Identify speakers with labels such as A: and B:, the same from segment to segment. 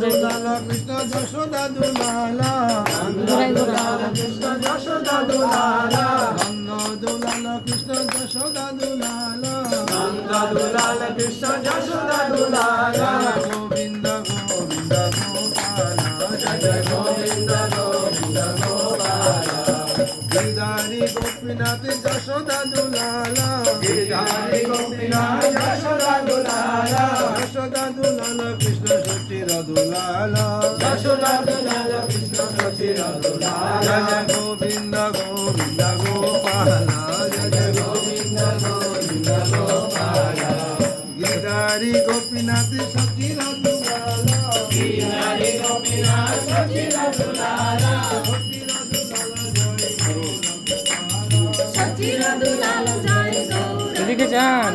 A: কৃষ্ণ যশোদা দুলালা কৃষ্ণ যশোদা দুলালা
B: নন্দ দুলাল কৃষ্ণ যশোদা দুলালা
A: নন্দ দুলাল কৃষ্ণ যশোদা দুলালা
B: গোবিন্দ গোবিন্দ গোপালা
A: জয় গোবিন্দ গোবিন্দ গোপালা
B: গিরিধারি গোপীনাথ যশোদা দুলালা
A: গিরিধারি যশোদা দুলালা
B: যশোদা দুলাল
A: যশোদা দুলাল কৃষ্ণ সচির দুলালা
B: জয় গোবিন্দ গোবিন্দ গোপাল। জয়
A: গোবিন্দ গোবিন্দ গোপাল
B: গিরিধারী গোপীনাথ সচির দুলাল
A: গিরিধারী গোপীনাথ সচির দুলালা
C: সচির দুলাল জয় গৌর।
D: এদিকে যান।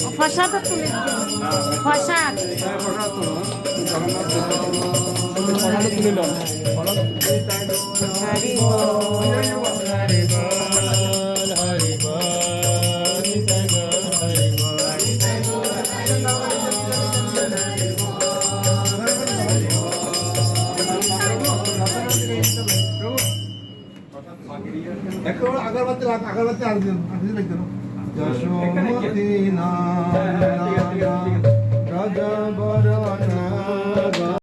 C: ফসাদ ফসাদ
B: হরি আগরবাতি আগরবাতি আর দিন আর যশোমতি নাম